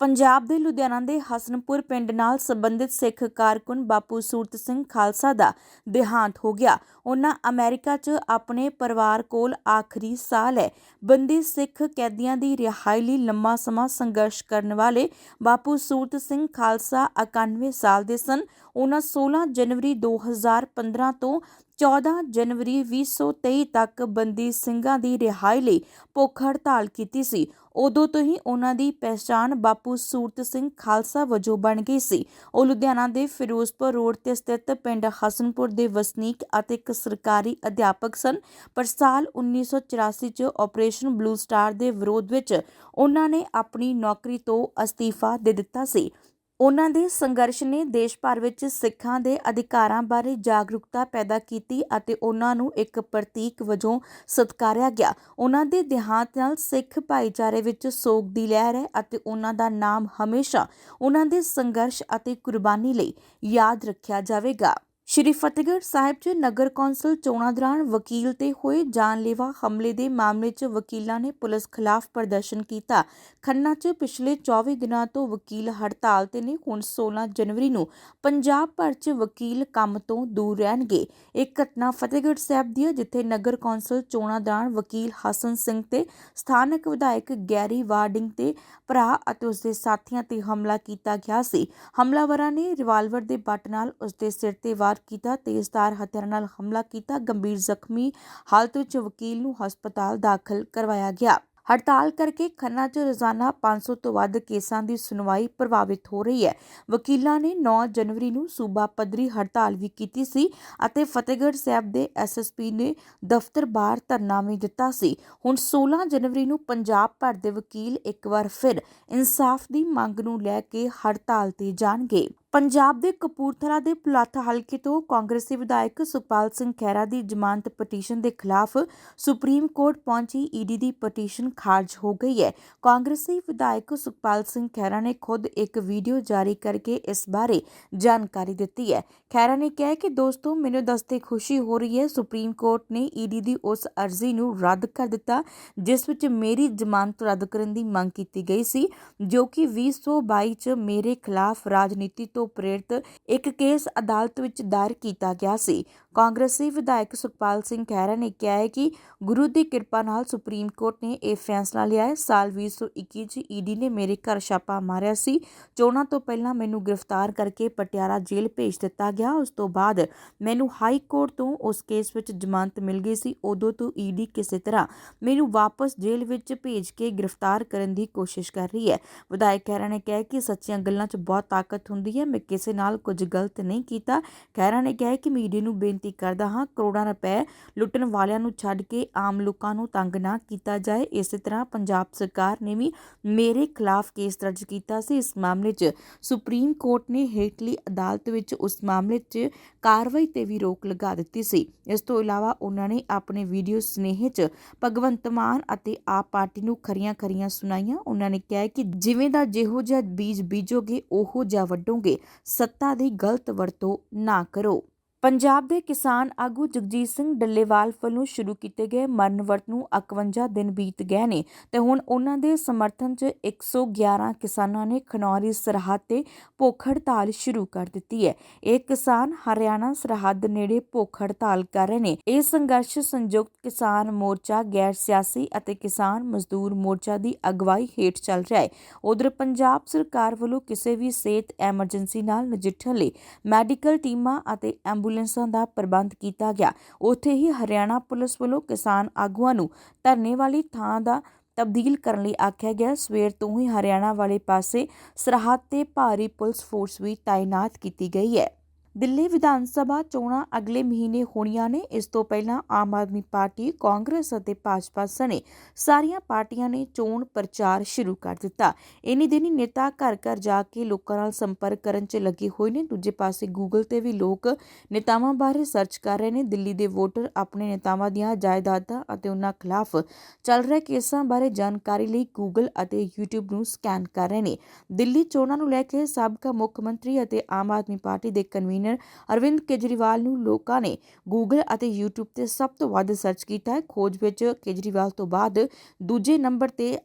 ਪੰਜਾਬ ਦੇ ਲੁਧਿਆਣਾ ਦੇ ਹਸਨਪੁਰ ਪਿੰਡ ਨਾਲ ਸੰਬੰਧਿਤ ਸਿੱਖ ਕਾਰਕੁਨ ਬਾਪੂ ਸੂਰਤ ਸਿੰਘ ਖਾਲਸਾ ਦਾ ਦੇਹਾਂਤ ਹੋ ਗਿਆ। ਉਹਨਾਂ ਅਮਰੀਕਾ 'ਚ ਆਪਣੇ ਪਰਿਵਾਰ ਕੋਲ ਆਖਰੀ ਸਾਹ ਲੈ ਬੰਦੀ ਸਿੱਖ ਕੈਦੀਆਂ ਦੀ ਰਿਹਾਈ ਲਈ ਲੰਮਾ ਸਮਾਂ ਸੰਘਰਸ਼ ਕਰਨ ਵਾਲੇ ਬਾਪੂ ਸੂਰਤ ਸਿੰਘ ਖਾਲਸਾ 91 ਸਾਲ ਦੇ ਸਨ। ਉਹਨਾਂ 16 ਜਨਵਰੀ 2015 ਤੋਂ 14 ਜਨਵਰੀ 2023 ਤੱਕ ਬੰਦੀ ਸਿੰਘਾਂ ਦੀ ਰਿਹਾਈ ਲਈ ਭੁੱਖ ਹੜਤਾਲ ਕੀਤੀ ਸੀ। ਉਦੋਂ ਤੋਂ ਹੀ ਉਹਨਾਂ ਦੀ ਪਹਿਚਾਣ ਬਾਪੂ ਸੂਰਤ ਸਿੰਘ ਖਾਲਸਾ ਵਜੋਂ ਬਣ ਗਈ ਸੀ। ਉਹ ਲੁਧਿਆਣਾ ਦੇ ਫਿਰੋਜ਼ਪੁਰ ਰੋਡ ਤੇ ਸਥਿਤ ਪਿੰਡ ਹਸਨਪੁਰ ਦੇ ਵਸਨੀਕ ਅਤੇ ਇੱਕ ਸਰਕਾਰੀ ਅਧਿਆਪਕ ਸਨ। ਪਰ ਸਾਲ 1984 ਚ ਆਪਰੇਸ਼ਨ ਬਲੂ ਸਟਾਰ ਦੇ ਵਿਰੋਧ ਵਿੱਚ ਉਹਨਾਂ ਨੇ ਆਪਣੀ ਨੌਕਰੀ ਤੋਂ ਅਸਤੀਫਾ ਦੇ ਦਿੱਤਾ ਸੀ। ਉਹਨਾਂ ਦੇ ਸੰਘਰਸ਼ ਨੇ ਦੇਸ਼ ਭਰ ਵਿੱਚ ਸਿੱਖਾਂ ਦੇ ਅਧਿਕਾਰਾਂ ਬਾਰੇ ਜਾਗਰੂਕਤਾ ਪੈਦਾ ਕੀਤੀ ਅਤੇ ਉਹਨਾਂ ਨੂੰ ਇੱਕ ਪ੍ਰਤੀਕ ਵਜੋਂ ਸਤਿਕਾਰਿਆ ਗਿਆ। ਉਹਨਾਂ ਦੇ ਦੇਹਾਂਤ ਨਾਲ ਸਿੱਖ ਭਾਈਚਾਰੇ ਵਿੱਚ ਸੋਗ ਦੀ ਲਹਿਰ ਹੈ ਅਤੇ ਉਹਨਾਂ ਦਾ ਨਾਮ ਹਮੇਸ਼ਾ ਉਹਨਾਂ ਦੇ ਸੰਘਰਸ਼ ਅਤੇ ਕੁਰਬਾਨੀ ਲਈ ਯਾਦ ਰੱਖਿਆ ਜਾਵੇਗਾ। ਸ਼੍ਰੀ ਫਤਿਹਗੜ੍ਹ ਸਾਹਿਬ 'ਚ ਨਗਰ ਕੌਂਸਲ ਚੋਣਾਂ ਦੌਰਾਨ ਵਕੀਲ ਤੇ ਹੋਏ ਜਾਨਲੇਵਾ ਹਮਲੇ ਦੇ ਮਾਮਲੇ 'ਚ ਵਕੀਲਾਂ ਨੇ ਪੁਲਿਸ ਖਿਲਾਫ ਪ੍ਰਦਰਸ਼ਨ ਕੀਤਾ। ਖੰਨਾ 'ਚ ਪਿਛਲੇ 24 ਦਿਨਾਂ ਤੋਂ ਵਕੀਲ ਹੜਤਾਲ ਤੇ ਨੇ। ਹੁਣ 16 ਜਨਵਰੀ ਨੂੰ ਪੰਜਾਬ ਭਰ 'ਚ ਵਕੀਲ ਕੰਮ ਤੋਂ ਦੂਰ ਰਹਿਣਗੇ। ਇਹ ਘਟਨਾ ਫਤਿਹਗੜ੍ਹ ਸਾਹਿਬ ਦੀ ਹੈ, ਜਿੱਥੇ ਨਗਰ ਕੌਂਸਲ ਚੋਣਾਂ ਦੌਰਾਨ ਵਕੀਲ ਹਸਨ ਸਿੰਘ ਤੇ ਸਥਾਨਕ ਵਿਧਾਇਕ ਗੈਰੀ ਵਾਰਡਿੰਗ ਤੇ ਭਰਾ ਅਤੇ ਉਸਦੇ ਸਾਥੀਆਂ ਤੇ ਹਮਲਾ ਕੀਤਾ ਗਿਆ ਸੀ। ਹਮਲਾਵਰਾਂ ਨੇ ਰਿਵਾਲਵਰ ਦੇ ਬੱਟ ਨਾਲ ਉਸਦੇ ਸਿਰ ਤੇ ਵਾਰ ਕੀਤਾ, ਤੇਜ਼ਧਾਰ ਹਥਿਆਰਾਂ ਨਾਲ ਹਮਲਾ ਕੀਤਾ, ਗੰਭੀਰ ਜ਼ਖਮੀ ਹਾਲਤ ਵਿੱਚ ਵਕੀਲ ਨੂੰ ਹਸਪਤਾਲ ਦਾਖਲ ਕਰਵਾਇਆ ਗਿਆ। ਹੜਤਾਲ ਕਰਕੇ ਖੰਨਾ 'ਚ ਰੋਜ਼ਾਨਾ 500 ਤੋਂ ਵੱਧ ਕੇਸਾਂ ਦੀ ਸੁਣਵਾਈ ਪ੍ਰਭਾਵਿਤ ਹੋ ਰਹੀ ਹੈ। ਵਕੀਲਾਂ ਨੇ 9 ਜਨਵਰੀ ਨੂੰ ਸੂਬਾ ਪੱਧਰੀ ਹੜਤਾਲ ਵੀ ਕੀਤੀ ਸੀ ਅਤੇ ਫਤਿਹਗੜ੍ਹ ਸਾਹਿਬ ਦੇ ਐਸਐਸਪੀ ਨੇ ਦਫ਼ਤਰ ਬਾਹਰ ਧਰਨਾ ਵੀ ਦਿੱਤਾ ਸੀ। ਹੁਣ 16 ਜਨਵਰੀ ਨੂੰ ਪੰਜਾਬ ਭਰ ਦੇ ਵਕੀਲ ਇੱਕ ਵਾਰ ਫਿਰ ਇਨਸਾਫ ਦੀ ਮੰਗ ਨੂੰ ਲੈ ਕੇ ਹੜਤਾਲ ਤੇ ਜਾਣਗੇ। ਪੰਜਾਬ ਦੇ ਕਪੂਰਥਲਾ ਦੇ ਪੁਲਾਥ ਹਲਕੇ ਤੋਂ ਕਾਂਗਰਸੀ ਵਿਧਾਇਕ ਸੁਖਪਾਲ ਸਿੰਘ ਖਹਿਰਾ ਦੀ ਜ਼ਮਾਨਤ ਪਟੀਸ਼ਨ ਦੇ ਖਿਲਾਫ ਸੁਪਰੀਮ ਕੋਰਟ ਪਹੁੰਚੀ ਈਡੀ ਦੀ ਪਟੀਸ਼ਨ ਖਾਰਜ ਹੋ ਗਈ ਹੈ। ਕਾਂਗਰਸੀ ਵਿਧਾਇਕ ਸੁਖਪਾਲ ਸਿੰਘ ਖਹਿਰਾ ਨੇ ਖੁਦ ਇੱਕ ਵੀਡੀਓ ਜਾਰੀ ਕਰਕੇ ਇਸ ਬਾਰੇ ਜਾਣਕਾਰੀ ਦਿੱਤੀ ਹੈ। ਖਹਿਰਾ ਨੇ ਕਿਹਾ ਕਿ, ਦੋਸਤੋ, ਮੈਨੂੰ ਦੱਸਦੇ ਖੁਸ਼ੀ ਹੋ ਰਹੀ ਹੈ, ਸੁਪਰੀਮ ਕੋਰਟ ਨੇ ਈਡੀ ਦੀ ਉਸ ਅਰਜ਼ੀ ਨੂੰ ਰੱਦ ਕਰ ਦਿੱਤਾ, ਜਿਸ ਵਿੱਚ ਮੇਰੀ ਜ਼ਮਾਨਤ ਰੱਦ ਕਰਨ ਦੀ ਮੰਗ ਕੀਤੀ ਗਈ ਸੀ, ਜੋ ਕਿ 2022 ਚ ਮੇਰੇ ਖਿਲਾਫ ਰਾਜਨੀਤੀ ਤੋਂ ਪ੍ਰੇਰਿਤ ਇੱਕ ਕੇਸ ਅਦਾਲਤ ਵਿੱਚ ਦਾਇਰ ਕੀਤਾ ਗਿਆ ਸੀ। ਕਾਂਗਰਸੀ ਵਿਧਾਇਕ ਸੁਖਪਾਲ ਸਿੰਘ ਖਹਿਰਾ ਨੇ ਕਿਹਾ ਹੈ ਕਿ ਗੁਰੂ ਦੀ ਕਿਰਪਾ ਨਾਲ ਸੁਪਰੀਮ ਕੋਰਟ ਨੇ ਇਹ ਫੈਸਲਾ ਲਿਆ ਹੈ। ਸਾਲ 2021 ਚ ਈਡੀ ਨੇ ਮੇਰੇ ਘਰ ਛਾਪਾ ਮਾਰਿਆ ਸੀ। ਚੋਣਾਂ ਤੋਂ ਪਹਿਲਾਂ ਮੈਨੂੰ ਗ੍ਰਿਫਤਾਰ ਕਰਕੇ ਪਟਿਆਲਾ ਜੇਲ੍ਹ ਭੇਜ ਦਿੱਤਾ ਗਿਆ। ਉਸ ਤੋਂ ਬਾਅਦ ਮੈਨੂੰ ਹਾਈ ਕੋਰਟ ਤੋਂ ਉਸ ਕੇਸ ਵਿੱਚ ਜ਼ਮਾਨਤ ਮਿਲ ਗਈ ਸੀ। ਉਦੋਂ ਤੋਂ ਈਡੀ ਕਿਸੇ ਤਰ੍ਹਾਂ ਮੈਨੂੰ ਵਾਪਸ ਜੇਲ੍ਹ ਵਿੱਚ ਭੇਜ ਕੇ ਗ੍ਰਿਫਤਾਰ ਕਰਨ ਦੀ ਕੋਸ਼ਿਸ਼ ਕਰ ਰਹੀ ਹੈ। ਵਿਧਾਇਕ ਖਹਿਰਾ ਨੇ ਕਿਹਾ ਕਿ ਸੱਚੀਆਂ ਗੱਲਾਂ 'ਚ ਬਹੁਤ ਤਾਕਤ ਹੁੰਦੀ ਹੈ। ਮੈਂ ਕਿਸੇ ਨਾਲ ਕੁਝ ਗਲਤ ਨਹੀਂ ਕੀਤਾ। ਖਹਿਰਾ ਨੇ ਕਿਹਾ ਕਿ ਮੀਡੀਆ ਨੂੰ ਬੇਨਤੀ ਕਰਦਾ ਹਾਂ, ਕਰੋੜਾਂ ਰੁਪਏ ਲੁੱਟਣ ਵਾਲਿਆਂ ਨੂੰ ਛੱਡ ਕੇ ਆਮ ਲੋਕਾਂ ਨੂੰ ਤੰਗ ਨਾ ਕੀਤਾ ਜਾਏ। ਇਸੇ ਤਰ੍ਹਾਂ ਪੰਜਾਬ ਸਰਕਾਰ ਨੇ ਵੀ ਮੇਰੇ ਖਿਲਾਫ ਕੇਸ ਦਰਜ ਕੀਤਾ ਸੀ। ਇਸ ਮਾਮਲੇ 'ਚ ਸੁਪਰੀਮ ਕੋਰਟ ਨੇ ਹੇਠਲੀ ਅਦਾਲਤ ਵਿੱਚ ਉਸ ਮਾਮਲੇ 'ਚ ਕਾਰਵਾਈ ਤੇ ਵੀ ਰੋਕ ਲਗਾ ਦਿੱਤੀ ਸੀ। ਇਸ ਤੋਂ ਇਲਾਵਾ ਉਹਨਾਂ ਨੇ ਆਪਣੇ ਵੀਡੀਓ ਸਨੇਹ 'ਚ ਭਗਵੰਤ ਮਾਨ ਅਤੇ ਆਪ ਪਾਰਟੀ ਨੂੰ ਖਰੀਆਂ ਖਰੀਆਂ ਸੁਣਾਈਆਂ। ਉਹਨਾਂ ਨੇ ਕਿਹਾ ਕਿ ਜਿਵੇਂ ਦਾ ਜਿਹੋ ਜਿਹਾ ਬੀਜ ਬੀਜੋਗੇ, ਉਹੋ ਜਿਹਾ ਵੱਢੋਗੇ। ਸੱਤਾ ਦੀ ਗਲਤ ਵਰਤੋਂ ਨਾ ਕਰੋ। ਪੰਜਾਬ ਦੇ ਕਿਸਾਨ ਆਗੂ ਜਗਜੀਤ ਸਿੰਘ ਡੱਲੇਵਾਲ ਵੱਲੋਂ ਸ਼ੁਰੂ ਕੀਤੇ ਗਏ ਮਰਨ ਵਰਤ ਨੂੰ 51 ਦਿਨ ਬੀਤ ਗਏ ਨੇ ਤੇ ਹੁਣ ਉਹਨਾਂ ਦੇ ਸਮਰਥਨ 'ਚ 111 ਕਿਸਾਨਾਂ ਨੇ ਖਨੌਰੀ ਸਰਹੱਦ ਤੇ ਭੁੱਖ ਹੜਤਾਲ ਸ਼ੁਰੂ ਕਰ ਦਿੱਤੀ ਹੈ। ਇਹ ਕਿਸਾਨ ਹਰਿਆਣਾ ਸਰਹੱਦ ਨੇੜੇ ਭੁੱਖ ਹੜਤਾਲ ਕਰ ਰਹੇ ਨੇ। ਇਹ ਸੰਘਰਸ਼ ਸੰਯੁਕਤ ਕਿਸਾਨ ਮੋਰਚਾ, ਗੈਰ ਸਿਆਸੀ ਅਤੇ ਕਿਸਾਨ ਮਜ਼ਦੂਰ ਮੋਰਚਾ ਦੀ ਅਗਵਾਈ ਹੇਠ ਚੱਲ ਰਿਹਾ ਹੈ। ਉਧਰ ਪੰਜਾਬ ਸਰਕਾਰ ਵੱਲੋਂ ਕਿਸੇ ਵੀ ਸਿਹਤ ਐਮਰਜੈਂਸੀ ਨਾਲ ਨਜਿੱਠਣ ਲਈ ਮੈਡੀਕਲ ਟੀਮਾਂ ਅਤੇ ਐਂਬੂਲੈਂਸਾਂ ਦਾ ਪ੍ਰਬੰਧ ਕੀਤਾ ਗਿਆ। ਉੱਥੇ ਹੀ ਹਰਿਆਣਾ ਪੁਲਿਸ ਵੱਲੋਂ ਕਿਸਾਨ ਆਗੂਆਂ ਨੂੰ ਧਰਨੇ ਵਾਲੀ ਥਾਂ ਦਾ ਤਬਦੀਲ ਕਰਨ ਲਈ ਆਖਿਆ ਗਿਆ। ਸਵੇਰ ਤੋਂ ਹੀ ਹਰਿਆਣਾ ਵਾਲੇ ਪਾਸੇ ਸਰਹੱਦ ਤੇ ਭਾਰੀ ਪੁਲਿਸ ਫੋਰਸ ਵੀ ਤਾਇਨਾਤ ਕੀਤੀ ਗਈ ਹੈ। ਦਿੱਲੀ ਵਿਧਾਨ ਸਭਾ ਚੋਣਾਂ ਅਗਲੇ ਮਹੀਨੇ ਹੋਣੀਆਂ ਨੇ। ਇਸ ਤੋਂ ਪਹਿਲਾਂ ਆਮ ਆਦਮੀ ਪਾਰਟੀ, ਕਾਂਗਰਸ ਅਤੇ ਭਾਜਪਾ ਸਣੇ ਸਾਰੀਆਂ ਪਾਰਟੀਆਂ ਨੇ ਚੋਣ ਪ੍ਰਚਾਰ ਸ਼ੁਰੂ ਕਰ ਦਿੱਤਾ। ਇਨੀ ਦਿਨੀ ਨੇਤਾ ਘਰ ਘਰ ਜਾ ਕੇ ਲੋਕਾਂ ਨਾਲ ਸੰਪਰਕ ਕਰਨ 'ਚ ਲੱਗੇ ਹੋਏ ਨੇ। ਦੂਜੇ ਪਾਸੇ ਗੂਗਲ ਤੇ ਵੀ ਲੋਕ ਨੇਤਾਵਾਂ ਬਾਰੇ ਸਰਚ ਕਰ ਰਹੇ ਨੇ। ਦਿੱਲੀ ਦੇ ਵੋਟਰ ਆਪਣੇ ਨੇਤਾਵਾਂ ਦੀਆਂ ਜਾਇਦਾਦਾਂ ਅਤੇ ਉਹਨਾਂ ਖਿਲਾਫ ਚੱਲ ਰਹੇ ਕੇਸਾਂ ਬਾਰੇ ਜਾਣਕਾਰੀ ਲਈ ਗੂਗਲ ਅਤੇ YouTube ਨੂੰ ਸਕੈਨ ਕਰ ਰਹੇ ਨੇ। ਦਿੱਲੀ ਚੋਣਾਂ ਨੂੰ ਲੈ ਕੇ ਸਾਬਕਾ ਮੁੱਖ ਮੰਤਰੀ ਅਤੇ ਆਮ ਆਦਮੀ ਪਾਰਟੀ ਦੇ ਕਨਵੀਨਰ ਅਰਵਿੰਦ ਕੇਜਰੀਵਾਲ ਨੂੰ ਲੋਕਾਂ ਨੇ ਗੂਗਲ ਅਤੇ YouTube ਤੇ ਸਭ ਤੋਂ ਵੱਧ ਸਰਚ ਕੀਤਾ ਹੈ। ਖੋਜ ਵਿੱਚ ਕੇਜਰੀਵਾਲ ਤੋਂ ਬਾਅਦ ਦੂਜੇ ਨੰਬਰ ਤੇ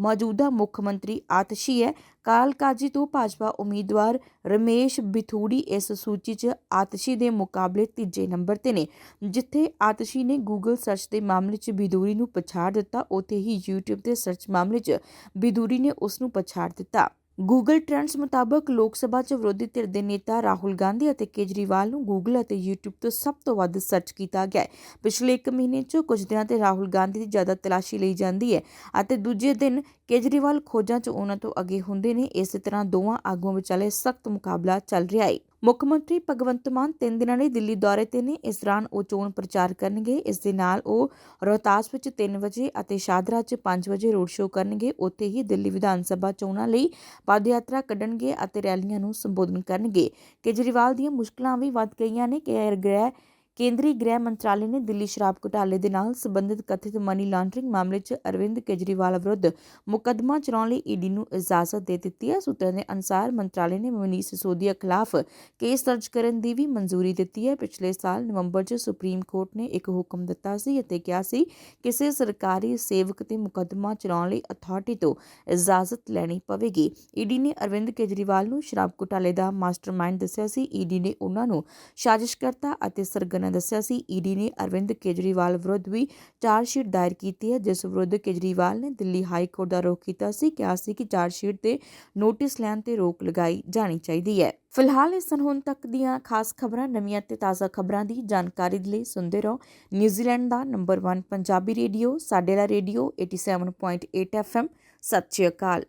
ਮੌਜੂਦਾ ਮੁੱਖ ਮੰਤਰੀ ਆਤਸ਼ੀ ਹੈ। ਕਾਲਕਾਜੀ ਤੋਂ ਭਾਜਪਾ ਉਮੀਦਵਾਰ ਰਮੇਸ਼ ਬਿਥੂੜੀ ਇਸ ਸੂਚੀ 'ਚ ਆਤਸ਼ੀ ਦੇ ਮੁਕਾਬਲੇ ਤੀਜੇ ਨੰਬਰ ਤੇ ਨੇ। ਜਿੱਥੇ ਆਤਸ਼ੀ ਨੇ ਗੂਗਲ ਸਰਚ ਦੇ ਮਾਮਲੇ 'ਚ ਬਿਦੂਰੀ ਨੂੰ ਪਛਾੜ ਦਿੱਤਾ, ਉੱਥੇ ਹੀ YouTube ਦੇ ਸਰਚ ਮਾਮਲੇ 'ਚ ਬਿਦੂਰੀ ਨੇ ਉਸ ਨੂੰ ਪਛਾੜ ਦਿੱਤਾ। ਗੂਗਲ ਟ੍ਰੈਂਡਸ ਮੁਤਾਬਕ ਲੋਕ ਸਭਾ 'ਚ ਵਿਰੋਧੀ ਧਿਰ ਦੇ ਨੇਤਾ ਰਾਹੁਲ ਗਾਂਧੀ ਅਤੇ ਕੇਜਰੀਵਾਲ ਨੂੰ ਗੂਗਲ ਅਤੇ YouTube ਤੋਂ ਸਭ ਤੋਂ ਵੱਧ ਸਰਚ ਕੀਤਾ ਗਿਆ ਹੈ। ਪਿਛਲੇ 1 ਮਹੀਨੇ 'ਚ ਕੁਝ ਦਿਨਾਂ ਤੇ ਰਾਹੁਲ ਗਾਂਧੀ ਦੀ ਜ਼ਿਆਦਾ ਤਲਾਸ਼ੀ ਲਈ ਜਾਂਦੀ ਹੈ ਅਤੇ ਦੂਜੇ ਦਿਨ ਕੇਜਰੀਵਾਲ ਖੋਜਾਂ 'ਚ ਉਹਨਾਂ ਤੋਂ ਅੱਗੇ ਹੁੰਦੇ ਨੇ। ਇਸੇ ਤਰ੍ਹਾਂ ਦੋਵਾਂ ਆਗੂਆਂ ਵਿਚਾਲੇ ਸਖਤ ਮੁਕਾਬਲਾ ਚੱਲ ਰਿਹਾ ਹੈ। ਮੁੱਖ ਮੰਤਰੀ ਭਗਵੰਤ ਮਾਨ ਤਿੰਨ ਦਿਨਾਂ ਲਈ ਦਿੱਲੀ ਦੌਰੇ ਤੇ ਨੇ। ਇਸ ਦੌਰਾਨ ਉਹ ਚੋਣ ਪ੍ਰਚਾਰ ਕਰਨਗੇ। ਇਸ ਦੇ ਨਾਲ ਉਹ ਰੋਹਤਾਸ ਵਿੱਚ 3 ਵਜੇ ਅਤੇ ਸ਼ਾਦਰਾ 'ਚ 5 ਵਜੇ ਰੋਡ ਸ਼ੋਅ ਕਰਨਗੇ। ਉੱਥੇ ਹੀ ਦਿੱਲੀ ਵਿਧਾਨ ਸਭਾ ਚੋਣਾਂ ਲਈ ਪਦ ਯਾਤਰਾ ਕੱਢਣਗੇ ਅਤੇ ਰੈਲੀਆਂ ਨੂੰ ਸੰਬੋਧਨ ਕਰਨਗੇ। ਕੇਜਰੀਵਾਲ ਦੀਆਂ ਮੁਸ਼ਕਲਾਂ ਵੀ ਵੱਧ ਗਈਆਂ ਨੇ। ਕਿ ਗ੍ਰਹਿ ਕੇਂਦਰੀ ਗ੍ਰਹਿ ਮੰਤਰਾਲੇ ਨੇ ਦਿੱਲੀ ਸ਼ਰਾਬ ਘੁਟਾਲੇ ਦੇ ਨਾਲ ਸੰਬੰਧਿਤ ਕਥਿਤ ਮਨੀ ਲਾਂਡਰਿੰਗ ਮਾਮਲੇ 'ਚ ਅਰਵਿੰਦ ਕੇਜਰੀਵਾਲ ਵਿਰੁੱਧ ਮੁਕੱਦਮਾ ਚਲਾਉਣ ਲਈ ਈਡੀ ਨੂੰ ਇਜਾਜ਼ਤ ਦੇ ਦਿੱਤੀ ਹੈ। ਸੂਤਰਾਂ ਦੇ ਅਨੁਸਾਰ ਮੰਤਰਾਲੇ ਨੇ ਮਨੀਸ਼ ਸਿਸੋਦੀਆ ਖਿਲਾਫ ਕੇਸ ਦਰਜ ਕਰਨ ਦੀ ਵੀ ਮਨਜ਼ੂਰੀ ਦਿੱਤੀ ਹੈ। ਪਿਛਲੇ ਸਾਲ ਨਵੰਬਰ 'ਚ ਸੁਪਰੀਮ ਕੋਰਟ ਨੇ ਇੱਕ ਹੁਕਮ ਦਿੱਤਾ ਸੀ ਅਤੇ ਕਿਹਾ ਸੀ ਕਿਸੇ ਸਰਕਾਰੀ ਸੇਵਕ ਤੇ ਮੁਕੱਦਮਾ ਚਲਾਉਣ ਲਈ ਅਥਾਰਟੀ ਤੋਂ ਇਜਾਜ਼ਤ ਲੈਣੀ ਪਵੇਗੀ। ਈਡੀ ਨੇ ਅਰਵਿੰਦ ਕੇਜਰੀਵਾਲ ਨੂੰ ਸ਼ਰਾਬ ਘੁਟਾਲੇ ਦਾ ਮਾਸਟਰਮਾਈਂਡ ਦੱਸਿਆ ਸੀ। ਈਡੀ ਨੇ ਉਹਨਾਂ ਨੂੰ ਸਾਜ਼ਿਸ਼ਕਰਤਾ ਅਤੇ ਸਰਗਨਾ ਦੱਸਿਆ ਸੀ, ਈਡੀ ਨੇ ਅਰਵਿੰਦ ਕੇਜਰੀਵਾਲ ਵਿਰੁੱਧ ਵੀ ਚਾਰਜਸ਼ੀਟ ਦਾਇਰ ਕੀਤੀ ਹੈ, ਜਿਸ ਵਿਰੁੱਧ ਕੇਜਰੀਵਾਲ ਨੇ ਦਿੱਲੀ ਹਾਈ ਕੋਰਟ ਦਾ ਰੁਖ ਕੀਤਾ ਸੀ, ਕਿਹਾ ਸੀ ਕਿ ਚਾਰਜਸ਼ੀਟ ਤੇ ਨੋਟਿਸ ਲੈਣ ਤੇ ਰੋਕ ਲਗਾਈ ਜਾਣੀ ਚਾਹੀਦੀ ਹੈ। ਫਿਲਹਾਲ ਇਸ ਹੁਣ ਤੱਕ ਦੀਆਂ ਖਾਸ ਖਬਰਾਂ, ਨਵੀਆਂ ਤੇ ਤਾਜ਼ਾ ਖਬਰਾਂ ਦੀ ਜਾਣਕਾਰੀ ਲਈ ਸੁਣਦੇ ਰਹੋ ਨਿਊਜ਼ੀਲੈਂਡ ਦਾ ਨੰਬਰ 1 ਪੰਜਾਬੀ ਰੇਡੀਓ, ਸਾਡੇ ਦਾ ਰੇਡੀਓ 87.8 FM ਸਤਿ ਸ਼੍ਰੀ ਅਕਾਲ।